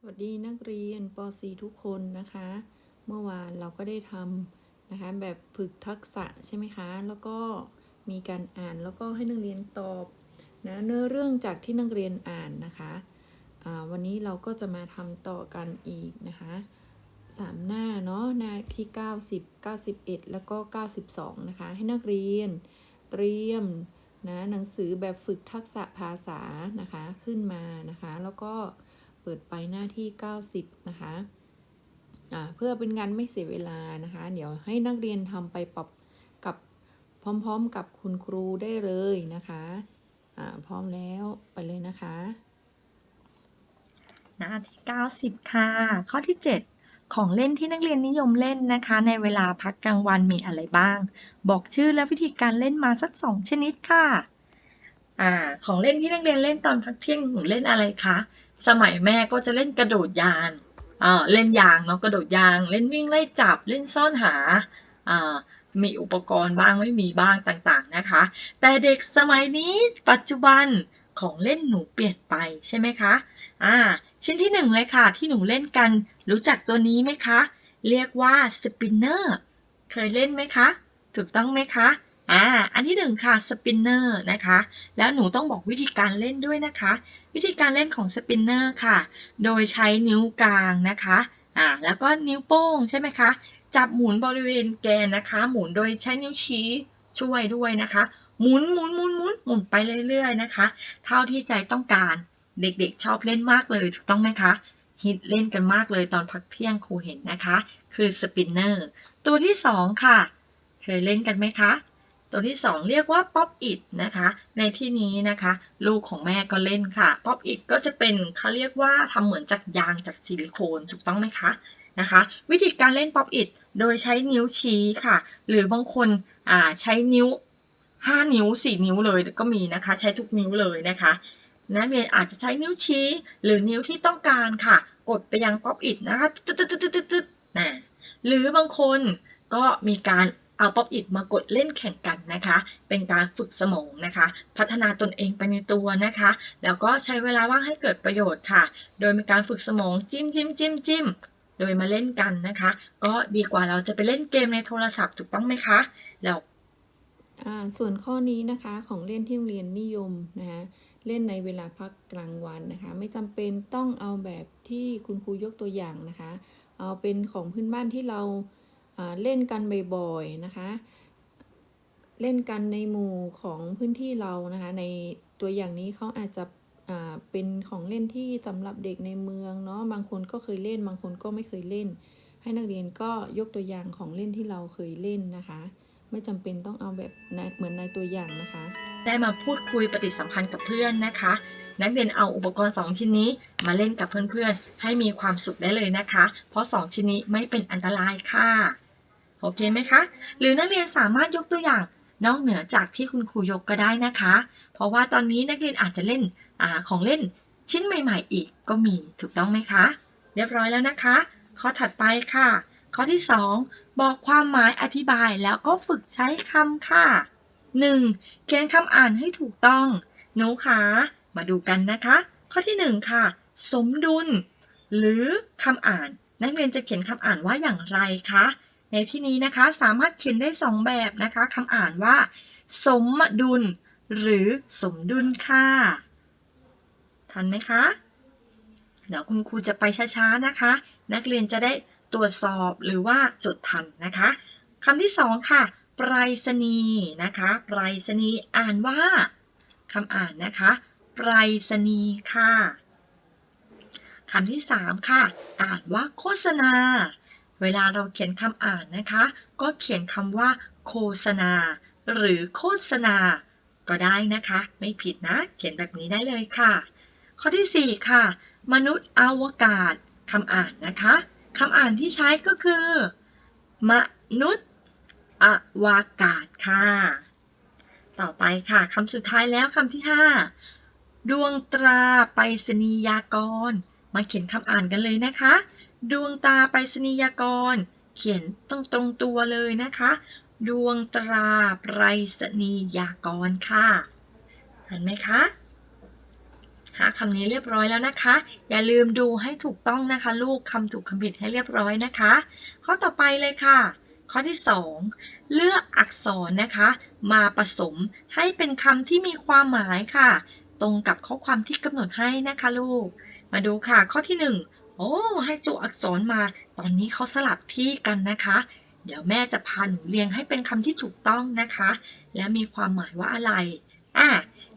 สวัสดีนักเรียนป .4 ทุกคนนะคะ เมื่อวานเราก็ได้ทำนะคะแบบฝึกทักษะใช่ไหมคะ แล้วก็มีการอ่านแล้วก็ให้นักเรียนตอบนะเนื้อเรื่องจากที่นักเรียนอ่านนะคะอ่าวันนี้เราก็จะมาทำต่อกันอีกนะคะสามหน้าเนาะหน้าที่ 90 91 แล้วก็ 92 นะคะ ให้นักเรียนเตรียมนะหนังสือแบบฝึกทักษะภาษานะคะขึ้นมานะคะ แล้วก็ เปิดไปหน้าที่ 90 นะคะเพื่อเป็นการไม่เสียเวลานะคะ เดี๋ยวให้นักเรียนทำไปปรับกับพร้อมๆกับคุณครูได้เลยนะคะพร้อมแล้วไปเลยนะคะ หน้าที่ 90 ค่ะ ข้อที่ 7 ของเล่นที่นักเรียนนิยมเล่นนะคะ ในเวลาพักกลางวันมีอะไรบ้าง บอกชื่อและวิธีการเล่นมาสัก 2 ชนิดค่ะอ่าของเล่นที่นักเรียนเล่นตอนพักเที่ยงหนูเล่นอะไรคะ สมัยแม่ก็จะเล่นกระโดดยางอ่าเล่นยางเนาะกระโดดยาง เล่นวิ่งไล่จับเล่นซ่อนหาอ่ามีอุปกรณ์บ้างไม่มีบ้างต่างๆนะคะ แต่เด็กสมัยนี้ปัจจุบันของเล่นหนูเปลี่ยนไปใช่ไหมคะอ่าชิ้นที่หนึ่งเลยค่ะที่หนูเล่นกัน รู้จักตัวนี้ไหมคะ เรียกว่าสปินเนอร์เคยเล่นไหมคะ ถูกต้องไหมคะอ่าอันที่หนึ่งค่ะสปินเนอร์นะคะ แล้วหนูต้องบอกวิธีการเล่นด้วยนะคะ วิธีการเล่นของสปินเนอร์ค่ะ โดยใช้นิ้วกลางนะคะ อ่า แล้วก็นิ้วโป้งใช่ไหมคะ จับหมุนบริเวณแกนนะคะ หมุนโดยใช้นิ้วชี้ช่วยด้วยนะคะ หมุนหมุนหมุนหมุนหมุนไปเรื่อยๆนะคะ เท่าที่ใจต้องการ เด็กๆชอบเล่นมากเลยถูกต้องไหมคะ ฮิตเล่นกันมากเลยตอนพักเที่ยงครูเห็นนะคะ คือสปินเนอร์ ตัวที่สองค่ะ เคยเล่นกันไหมคะ ตัวที่สองเรียกว่าป๊อปอิดนะคะ ในที่นี้นะคะ ลูกของแม่ก็เล่นค่ะป๊อปอิดก็จะเป็นเขาเรียกว่าทำเหมือนจากยางจากซิลิโคนถูกต้องไหมคะนะคะ วิธีการเล่นป๊อปอิดโดยใช้นิ้วชี้ค่ะ หรือบางคนอ่าใช้นิ้ว 5 นิ้ว 4 นิ้วเลยก็มีนะคะ ใช้ทุกนิ้วเลยนะคะนักเรียนอาจจะใช้นิ้วชี้ หรือนิ้วที่ต้องการค่ะ กดไปยังป๊อปอิดนะคะตึ๊ดตึ๊ดตึ๊ดตึ๊ดตึ๊ดนะหรือบางคนก็มีการ เอาป๊อปอิดมากดเล่นแข่งกันนะคะ เป็นการฝึกสมองนะคะ พัฒนาตนเองไปในตัวนะคะ แล้วก็ใช้เวลาว่างให้เกิดประโยชน์ค่ะ โดยมีการฝึกสมองจิ้มจิ้มจิ้มจิ้มโดยมาเล่นกันนะคะ ก็ดีกว่าเราจะไปเล่นเกมในโทรศัพท์ถูกต้องไหมคะแล้วส่วนข้อนี้นะคะของเล่นที่โรงเรียนนิยมนะคะเล่นในเวลาพักกลางวันนะคะ ไม่จำเป็นต้องเอาแบบที่คุณครูยกตัวอย่างนะคะ เอาเป็นของพื้นบ้านที่เรา เล่นกันบ่อยๆนะคะ เล่นกันในหมู่ของพื้นที่เรานะคะ ในตัวอย่างนี้เขาอาจจะเป็นของเล่นที่สำหรับเด็กในเมืองเนาะบางคนก็เคยเล่น บางคนก็ไม่เคยเล่น ให้นักเรียนก็ยกตัวอย่างของเล่นที่เราเคยเล่นนะคะ ไม่จำเป็นต้องเอาแบบเหมือนในตัวอย่างนะคะ ได้มาพูดคุยปฏิสัมพันธ์กับเพื่อนนะคะ นักเรียนเอาอุปกรณ์ 2 ชิ้นนี้มาเล่นกับเพื่อนๆ ให้มีความสุขได้เลยนะคะ เพราะ 2 ชิ้นนี้ไม่เป็นอันตรายค่ะ โอเคไหมคะ หรือนักเรียนสามารถยกตัวอย่างนอกเหนือจากที่คุณครูยกก็ได้นะคะ เพราะว่าตอนนี้นักเรียนอาจจะเล่นอของเล่นชิ้นใหม่ ๆ อีกก็มีถูกต้องไหมคะ เรียบร้อยแล้วนะคะ ข้อถัดไปค่ะ ข้อที่ 2 บอกความหมายอธิบายแล้วก็ฝึกใช้คำค่ะ 1. เขียนคำอ่านให้ถูกต้องหนูขามาดูกันนะคะ ข้อที่ 1 ค่ะ สมดุล หรือคำอ่าน นักเรียนจะเขียนคำอ่านว่าอย่างไรคะ ในที่นี้นะคะสามารถเขียนได้ 2 แบบนะคะคำอ่านว่า สมดุล หรือสมดุลค่ะทันไหมคะ เดี๋ยวคุณครูจะไปช้าๆนะคะ นักเรียนจะได้ตรวจสอบหรือว่าจดทันนะคะคำที่สองค่ะไปรษณีย์นะคะไปรษณีย์อ่านว่าคำอ่านนะคะไปรษณีย์ค่ะคำที่สามค่ะ อ่านว่าโฆษณา เวลาเราเขียนคำอ่านนะคะ ก็เขียนคำว่า โฆษณา หรือโฆษณา ก็ได้นะคะ ไม่ผิดนะ เขียนแบบนี้ได้เลยค่ะ ข้อที่สี่ค่ะ มนุษย์อวกาศคำอ่านนะคะคำอ่านที่ใช้ก็คือ มนุษย์อวกาศค่ะ ต่อไปค่ะคำสุดท้ายแล้วคำที่ 5 ดวงตราไปรษณียากร มาเขียนคำอ่านกันเลยนะคะ ดวงตาไปรษณียากร เขียนตรงตรงตัวเลยนะคะ ดวงตราไปรษณียากรค่ะเห็นไหมคะหาคำนี้เรียบร้อยแล้วนะคะ อย่าลืมดูให้ถูกต้องนะคะ ลูกคำถูกคำผิดให้เรียบร้อยนะคะ ข้อต่อไปเลยค่ะ ข้อที่ 2 เลือกอักษรนะคะ มาผสมให้เป็นคำที่มีความหมายค่ะ ตรงกับข้อความที่กำหนดให้นะคะลูก มาดูค่ะ ข้อที่ 1 โอ้ให้ตัวอักษรมา ตอนนี้เขาสลับที่กันนะคะ เดี๋ยวแม่จะพาหนูเรียงให้เป็นคำที่ถูกต้องนะคะ และมีความหมายว่าอะไรอะ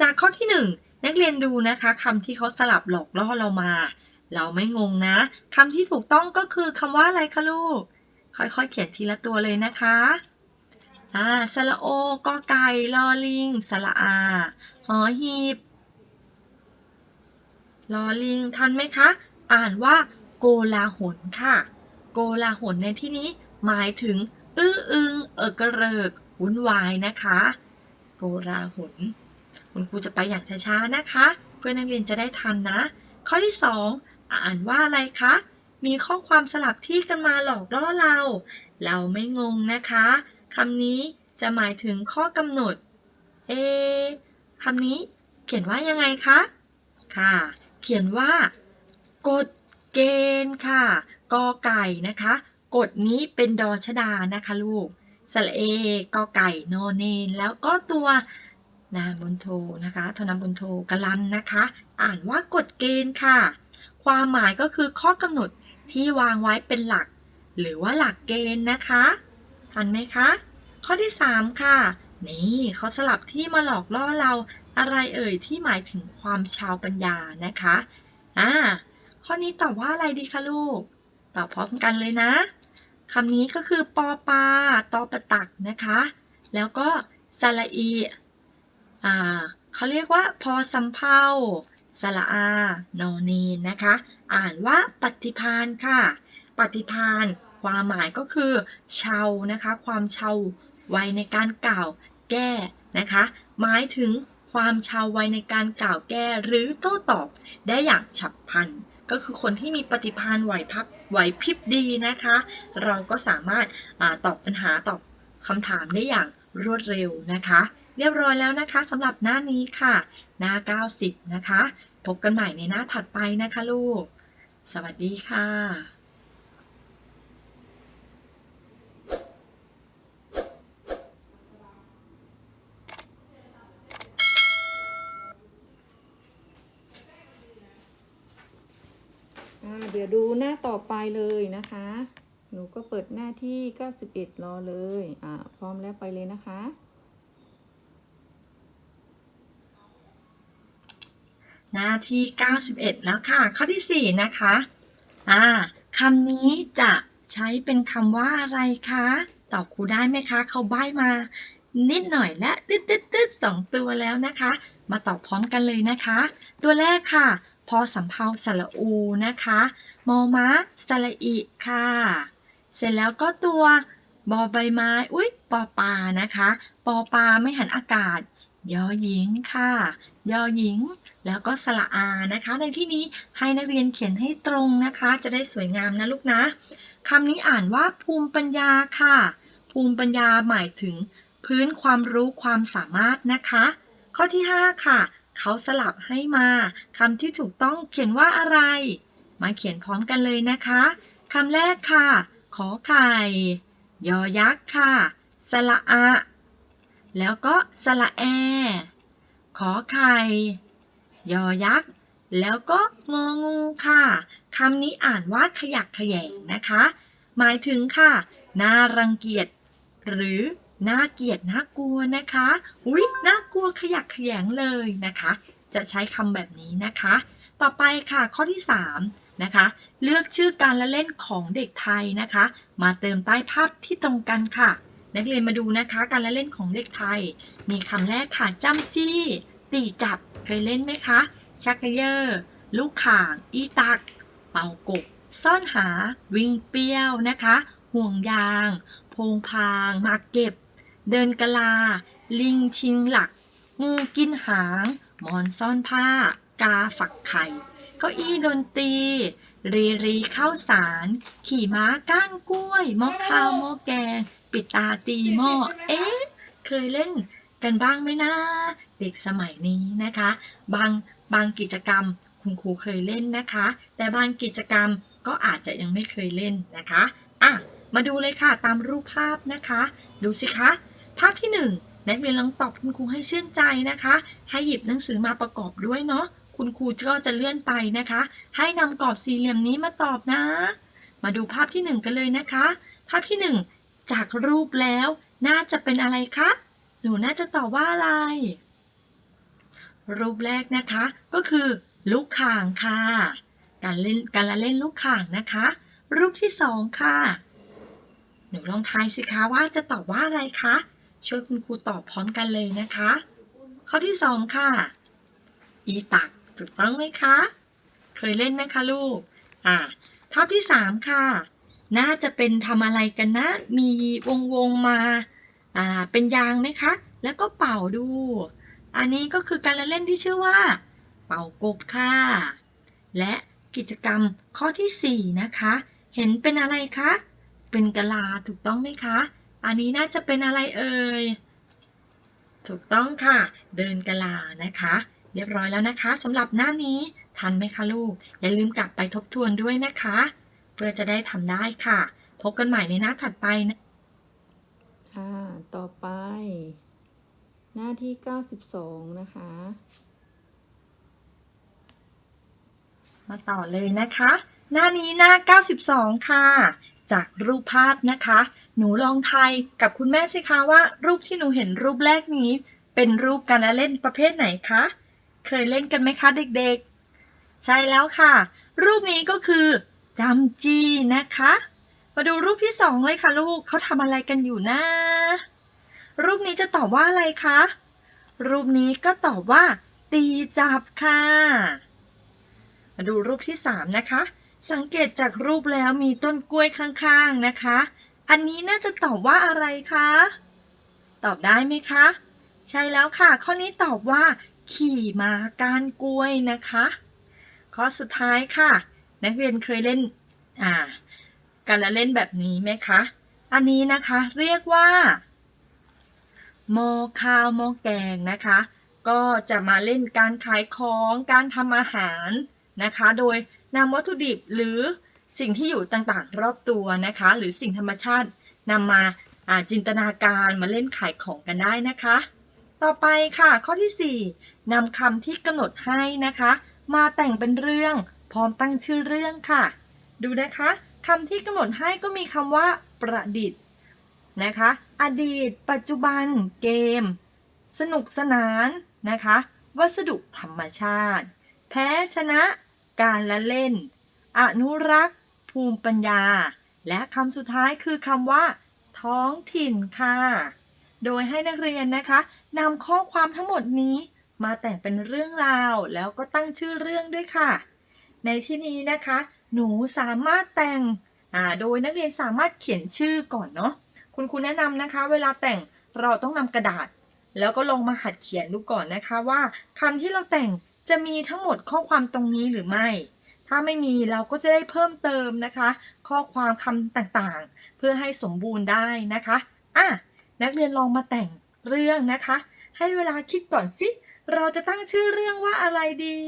จากข้อที่ 1 นักเรียนดูนะคะคำที่เขาสลับหลอกล่อเรามา เราไม่งงนะคำที่ถูกต้องก็คือคำว่าอะไรคะลูก ค่อยๆ เขียนทีละตัวเลยนะคะอ่าสระโอกอไก่ลอลิงสระอาหอหีบลอลิงทันไหมคะ อ่านว่าโกลาหลค่ะ โกลาหลในที่นี้หมายถึง อื้ออึง เอกระเริกวุ่นวายนะคะ โกลาหลคุณครูจะไปอย่างช้าๆนะคะ เพื่อนนักเรียนจะได้ทันนะ ข้อที่ 2 อ่านว่าอะไรคะ มีข้อความสลับที่กันมาหลอกล่อเรา เราไม่งงนะคะคำนี้จะหมายถึงข้อกำหนด เอคำนี้เขียนว่ายังไงคะ ค่ะ เขียนว่า กฎเกณฑ์ค่ะ กอไก่นะคะ กฎนี้เป็นดอชดานะคะลูกสระเอกอไก่โนเนน แล้วก็ตัวนามบนโทนะคะทนามบนโทกะลันนะคะ อ่านว่ากฎเกณฑ์ค่ะ ความหมายก็คือข้อกำหนดที่วางไว้เป็นหลัก หรือว่าหลักเกณฑ์นะคะทันไหมคะ ข้อที่ 3 ค่ะ นี่เขาสลับที่มาหลอกล่อเราอะไรเอ่ยที่หมายถึงความชาวปัญญานะคะอ่า ข้อนี้ตอบว่าอะไรดีคะลูก ตอบพร้อมกันเลยนะคำนี้ก็คือปอปาตอประตักนะคะ แล้วก็สระอีอ่าเขาเรียกว่าพอสำเพาสระอานอนีนนะคะ อ่านว่าปฏิพานค่ะ ปฏิพานความหมายก็คือเชานะคะ ความเชาไวในการกล่าวแก้นะคะ หมายถึงความเชาไวในการกล่าวแก้หรือโต้ตอบได้อย่างฉับพลัน ก็คือคนที่มีปฏิภาณไหวพับไหวพริบดีนะคะ เราก็สามารถอาตอบปัญหาตอบคำถามได้อย่างรวดเร็วนะคะ เรียบร้อยแล้วนะคะสำหรับหน้านี้ค่ะ หน้า 90 นะคะ พบกันใหม่ในหน้าถัดไปนะคะลูก สวัสดีค่ะ ดี๋ยวดูหน้าต่อไปเลยนะคะ หนูก็เปิดหน้าที่ 91 รอเลย อ่า พร้อมแล้วไปเลยนะคะ หน้าที่ 91 แล้วค่ะ ข้อที่ 4 นะคะ อ่าคำนี้จะใช้เป็นคำว่าอะไรคะ ตอบครูได้ไหมคะ เขาใบ้มานิดหน่อยและตึ๊ดตึ๊ดตึ๊ดสองตัวแล้วนะคะ มาตอบพร้อมกันเลยนะคะ ตัวแรกค่ะ พอสำเพาสระอูนะคะ มอม้าสระอิค่ะ เสร็จแล้วก็ตัวบอใบไม้ อุ๊ย ปอปานะคะ ปอปาไม่หันอากาศ ยอหญิงค่ะ ยอหญิง แล้วก็สระอานะคะ ในที่นี้ให้นักเรียนเขียนให้ตรงนะคะ จะได้สวยงามนะลูกนะคำนี้อ่านว่าภูมิปัญญาค่ะ ภูมิปัญญาหมายถึง พื้นความรู้ความสามารถนะคะ ข้อที่ 5 ค่ะ เขาสลับให้มาคำที่ถูกต้องเขียนว่าอะไร มาเขียนพร้อมกันเลยนะคะคำแรกค่ะ ขอไข่ ยอยักษ์ค่ะสระอะ แล้วก็สระแอ ขอไข่ ยอยักษ์ แล้วก็งองูค่ะคำนี้อ่านว่าขยักขยงนะคะ หมายถึงค่ะ น่ารังเกียจ หรือน่าเกลียดน่ากลัวนะคะ อุ๊ย น่ากลัวขยักขยงเลยนะคะ จะใช้คำแบบนี้นะคะ ต่อไปค่ะข้อที่ 3 นะคะ เลือกชื่อการละเล่นของเด็กไทยนะคะ มาเติมใต้ภาพที่ตรงกันค่ะ นักเรียนมาดูนะคะ การละเล่นของเด็กไทย มีคำแรกค่ะจำจี้ ตีจับเคยเล่นไหมคะ ชักกเยอร์ลูกข่าง อีตัก เป่ากบ ซ่อนหา วิ่งเปี้ยวนะคะ ห่วงยาง โพงพางหมากเก็บ เดินกะลา ลิงชิงหลัก งูกินหาง มอนซ่อนผ้า กาฝักไข่ ก้าอี้ดนตรี รีรีข้าวสาร ขี่ม้าก้านกล้วยหม้อข้าวหม้อแกง ปิดตาตีหม้อ เอ๊ะ เคยเล่นกันบ้างไหมนะ เด็กสมัยนี้นะคะ บางบางกิจกรรมคุณครูเคยเล่นนะคะ แต่บางกิจกรรมก็อาจจะยังไม่เคยเล่นนะคะอะมาดูเลยค่ะตามรูปภาพนะคะ ดูสิคะ ภาพที่หนึ่งนักเรียนลองตอบคุณครูให้ชื่นใจนะคะ ให้หยิบหนังสือมาประกอบด้วยเนาะ คุณครูก็จะเลื่อนไปนะคะ ให้นำกรอบสี่เหลี่ยมนี้มาตอบนะ มาดูภาพที่หนึ่งกันเลยนะคะ ภาพที่หนึ่งจากรูปแล้ว น่าจะเป็นอะไรคะ หนูน่าจะตอบว่าอะไร รูปแรกนะคะ ก็คือลูกข่างค่ะ การเล่นการละเล่นลูกข่างนะคะ รูปที่สองค่ะ หนูลองทายสิคะว่าจะตอบว่าอะไรคะช่วยคุณครูตอบพร้อมกันเลยนะคะ ข้อที่สองค่ะ อีตัก ถูกต้องไหมคะ เคยเล่นไหมคะลูก อ่าภาพที่สามค่ะ น่าจะเป็นทำอะไรกันนะ มีวงวงๆมา อ่า เป็นยางไหมคะ แล้วก็เป่าดู อันนี้ก็คือการละเล่นที่ชื่อว่า เป่ากบค่ะ และกิจกรรมข้อที่สี่นะคะ เห็นเป็นอะไรคะ เป็นกะลาถูกต้องไหมคะ อันนี้น่าจะเป็นอะไรเอ่ย ถูกต้องค่ะ เดินกะลานะคะ เรียบร้อยแล้วนะคะสำหรับหน้านี้ทันไหมคะลูก อย่าลืมกลับไปทบทวนด้วยนะคะ เพื่อจะได้ทำได้ค่ะ พบกันใหม่ในหน้าถัดไปนะค่ะต่อไป หน้าที่ 92 นะคะ มาต่อเลยนะคะ หน้านี้หน้า 92 ค่ะ จากรูปภาพนะคะ หนูลองทายกับคุณแม่สิคะว่า รูปที่หนูเห็นรูปแรกนี้ เป็นรูปการละเล่นประเภทไหนคะ เคยเล่นกันไหมคะเด็กๆ ใช่แล้วค่ะ รูปนี้ก็คือจำจีนะคะ มาดูรูปที่สองเลยค่ะลูกเขาทำอะไรกันอยู่นะ รูปนี้จะตอบว่าอะไรคะ รูปนี้ก็ตอบว่า ตีจับค่ะ มาดูรูปที่สามนะคะ สังเกตจากรูปแล้วมีต้นกล้วยข้างๆนะคะ อันนี้น่าจะตอบว่าอะไรคะ ตอบได้ไหมคะ ใช่แล้วค่ะ ข้อนี้ตอบว่า ขี่ม้าก้านกล้วยนะคะ ข้อสุดท้ายค่ะ นักเรียนเคยเล่นอ่าการละเล่นแบบนี้ไหมคะ อันนี้นะคะเรียกว่าหม้อข้าวหม้อแกงนะคะ ก็จะมาเล่นการขายของการทำอาหารนะคะ โดยนำวัตถุดิบหรือสิ่งที่อยู่ต่างๆ รอบตัวนะคะ หรือสิ่งธรรมชาตินำมาจินตนาการมาเล่นขายของกันได้นะคะ ต่อไปค่ะ ข้อที่4นำคำที่กำหนดให้นะคะ มาแต่งเป็นเรื่องพร้อมตั้งชื่อเรื่องค่ะ ดูนะคะคำที่กำหนดให้ก็มีคำว่า ประดิษฐ์นะคะ อดีต ปัจจุบัน เกม สนุกสนานนะคะ วัสดุธรรมชาติ แพ้ชนะ การละเล่น อนุรักษ์ ภูมิปัญญา และคำสุดท้ายคือคำว่า ท้องถิ่นค่ะ โดยให้นักเรียนนะคะ นำข้อความทั้งหมดนี้มาแต่งเป็นเรื่องราวแล้วก็ตั้งชื่อเรื่องด้วยค่ะ ในที่นี้นะคะ หนูสามารถแต่งโดยนักเรียนสามารถเขียนชื่อก่อนเนาะคุณครูแนะนำนะคะ เวลาแต่งเราต้องนำกระดาษ แล้วก็ลองมาหัดเขียนดูก่อนนะคะว่าคำที่เราแต่งจะมีทั้งหมดข้อความตรงนี้หรือไม่ ถ้าไม่มีเราก็จะได้เพิ่มเติมนะคะ ข้อความคำต่างๆ เพื่อให้สมบูรณ์ได้นะคะอะนักเรียนลองมาแต่ง เรื่องนะคะ ให้เวลาคิดก่อนสิ เราจะตั้งชื่อเรื่องว่าอะไรดี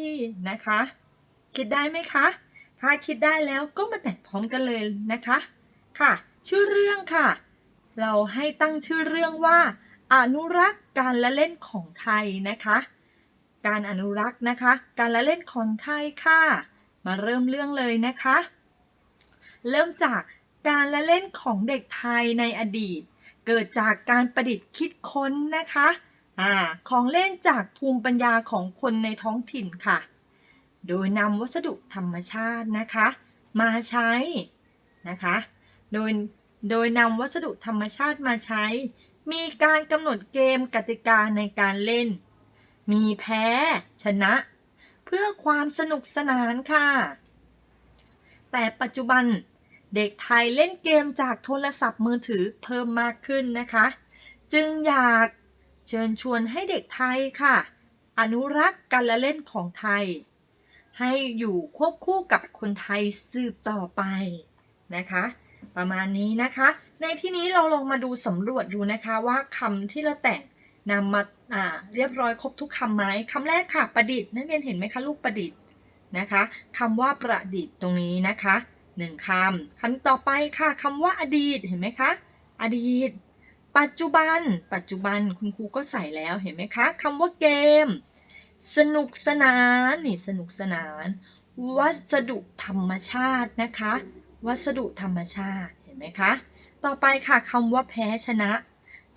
นะคะ คิดได้ไหมคะ ถ้าคิดได้แล้วก็มาแต่งพร้อมกันเลยนะคะ ค่ะ ชื่อเรื่องค่ะ เราให้ตั้งชื่อเรื่องว่า อนุรักษ์การละเล่นของไทยนะคะ การอนุรักษ์นะคะ การละเล่นของไทยค่ะ มาเริ่มเรื่องเลยนะคะ เริ่มจากการละเล่นของเด็กไทยในอดีต เกิดจากการประดิษฐ์คิดค้นนะคะอาของเล่นจากภูมิปัญญาของคนในท้องถิ่นค่ะ โดยนำวัสดุธรรมชาตินะคะ มาใช้นะคะ โดยโดยนำวัสดุธรรมชาติมาใช้ มีการกำหนดเกมกติกาในการเล่น มีแพ้ ชนะ เพื่อความสนุกสนานค่ะ แต่ปัจจุบัน เด็กไทยเล่นเกมจากโทรศัพท์มือถือเพิ่มมากขึ้นนะคะ จึงอยากเชิญชวนให้เด็กไทยค่ะ อนุรักษ์การละเล่นของไทย ให้อยู่ควบคู่กับคนไทยสืบต่อไปนะคะ ประมาณนี้นะคะ ในที่นี้เราลองมาดูสำรวจดูนะคะว่าคำที่เราแต่งนำมาอ่าเรียบร้อยครบทุกคำไหมคำแรกค่ะประดิษฐ์นักเรียนเห็นไหมคะลูกประดิษฐ์นะคะคำว่าประดิษฐ์ตรงนี้นะคะ หนึ่งคำคำต่อไปค่ะคำว่าอดีตเห็นไหมคะ อดีต ปัจจุบัน ปัจจุบันคุณครูก็ใส่แล้วเห็นไหมคะคำว่าเกม สนุกสนานนี่สนุกสนาน วัสดุธรรมชาตินะคะ วัสดุธรรมชาติเห็นไหมคะ ต่อไปค่ะคำว่าแพ้ชนะ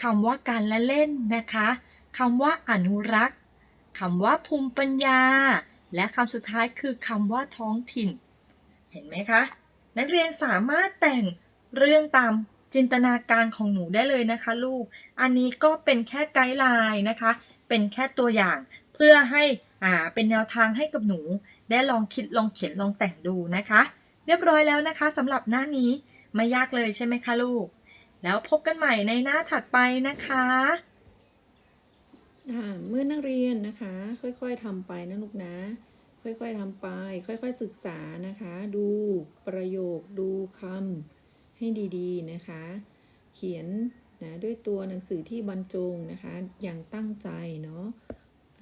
คำว่าการละเล่นนะคะคำว่าอนุรักษ์คำว่าภูมิปัญญา และคำสุดท้ายคือคำว่าท้องถิ่น เห็นไหมคะ นักเรียนสามารถแต่งเรื่องตามจินตนาการของหนูได้เลยนะคะลูก อันนี้ก็เป็นแค่ไกด์ไลน์นะคะ เป็นแค่ตัวอย่างเพื่อให้อ่าเป็นแนวทางให้กับหนู ได้ลองคิดลองเขียนลองแต่งดูนะคะ เรียบร้อยแล้วนะคะสำหรับหน้านี้ไม่ยากเลยใช่ไหมคะลูก แล้วพบกันใหม่ในหน้าถัดไปนะคะเมื่อนักเรียนนะคะ ค่อยๆทำไปนะลูกนะ ค่อย ๆทำไป ค่อย ๆ ศึกษานะคะ ดูประโยคดูคำให้ดีๆนะคะ เขียนนะด้วยตัวหนังสือที่บรรจงนะคะ อย่างตั้งใจเนาะ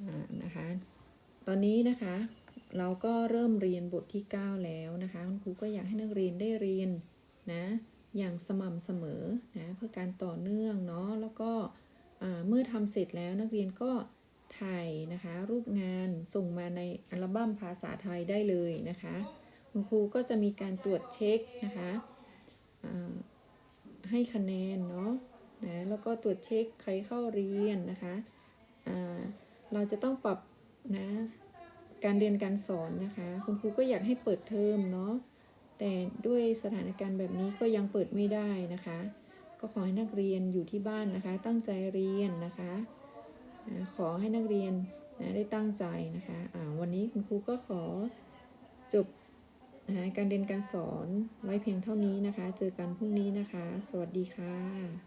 อ่านะคะ ตอนนี้นะคะ เราก็เริ่มเรียนบทที่ 9 แล้วนะคะคุณครูก็อยากให้นักเรียนได้เรียนนะอย่างสม่ำเสมอนะเพื่อการต่อเนื่องเนาะแล้วก็เมื่อทำเสร็จแล้วนักเรียนก็ ถ่ายนะคะ รูปงานส่งมาในอัลบั้มภาษาไทยได้เลยนะคะ คุณครูก็จะมีการตรวจเช็คนะคะให้คะแนนเนาะนะแล้วก็ตรวจเช็คใครเข้าเรียนนะคะเราจะต้องปรับนะการเรียนการสอนนะคะ คุณครูก็อยากให้เปิดเทอมเนาะแต่ด้วยสถานการณ์แบบนี้ก็ยังเปิดไม่ได้นะคะ ก็ขอให้นักเรียนอยู่ที่บ้านนะคะ ตั้งใจเรียนนะคะ ขอให้นักเรียนนะได้ตั้งใจนะคะอ่าวันนี้คุณครูก็ขอจบนะะการเรียนการสอนไว้เพียงเท่านี้นะคะ เจอกันพรุ่งนี้นะคะ สวัสดีค่ะ